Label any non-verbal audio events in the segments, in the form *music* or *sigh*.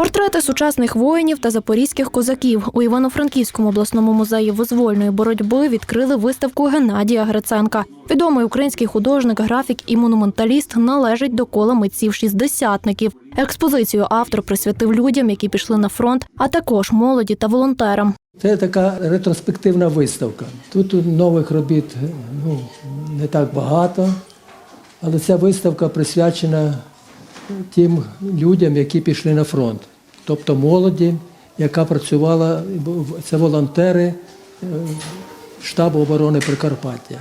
Портрети сучасних воїнів та запорізьких козаків у Івано-Франківському обласному музеї визвольної боротьби відкрили виставку Геннадія Гриценка. Відомий український художник, графік і монументаліст належить до кола митців шістдесятників. Експозицію автор присвятив людям, які пішли на фронт, а також молоді та волонтерам. Це така ретроспективна виставка. Тут нових робіт ну, не так багато, але ця виставка присвячена тим людям, які пішли на фронт, тобто молоді, яка працювала, це волонтери е, штабу оборони Прикарпаття.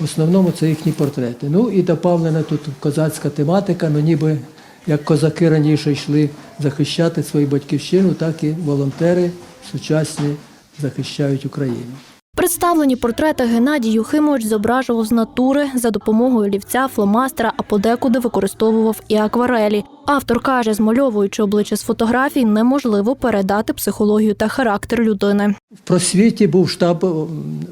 В основному це їхні портрети. Ну і добавлена тут козацька тематика, ну ніби як козаки раніше йшли захищати свою батьківщину, так і волонтери сучасні захищають Україну. Представлені портрети Геннадій Юхимович зображував з натури за допомогою олівця, фломастера, а подекуди використовував і акварелі. Автор каже, змальовуючи обличчя з фотографій, неможливо передати психологію та характер людини. В просвіті був штаб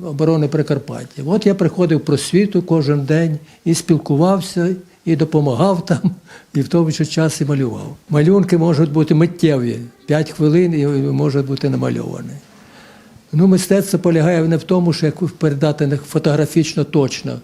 оборони Прикарпаття. От я приходив в просвіту кожен день і спілкувався, і допомагав *laughs* там, і в тому же часі малював. Малюнки можуть бути миттєві, 5 хвилин і може бути намальований. Ну, мистецтво полягає не в тому, що як передати не фотографічно точно,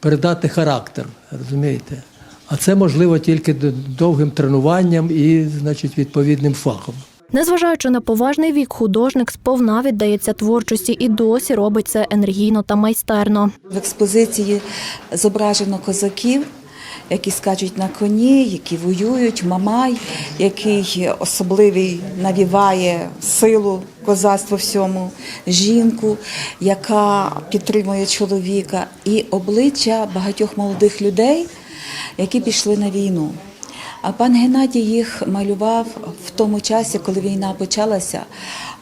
передати характер, розумієте? А це можливо тільки довгим тренуванням і, значить, відповідним фахом. Незважаючи на поважний вік, художник сповна віддається творчості і досі робить це енергійно та майстерно. В експозиції зображено козаків, які скачуть на коні, які воюють, мамай, який особливий навіває силу козацтва всьому, жінку, яка підтримує чоловіка, і обличчя багатьох молодих людей, які пішли на війну. А пан Геннадій їх малював в тому часі, коли війна почалася,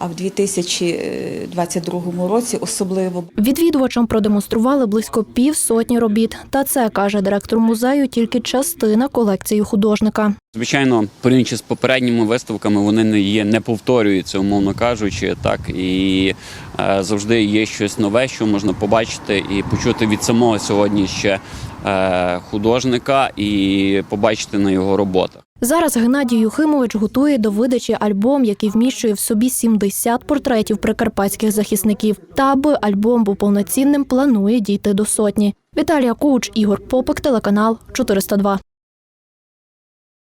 а в 2022 році особливо. Відвідувачам продемонстрували близько півсотні робіт. Та це каже директор музею тільки частина колекції художника. Звичайно, порівнюючи з попередніми виставками, вони не є, не повторюються, умовно кажучи, так і е, завжди є щось нове, що можна побачити і почути від самого сьогодні ще е, художника і побачити на його роботах. Зараз Геннадій Юхимович готує до видачі альбом, який вміщує в собі 70 портретів прикарпатських захисників. Та аби альбом був повноцінним, планує дійти до сотні. Віталія Куч, Ігор Попик, телеканал 402.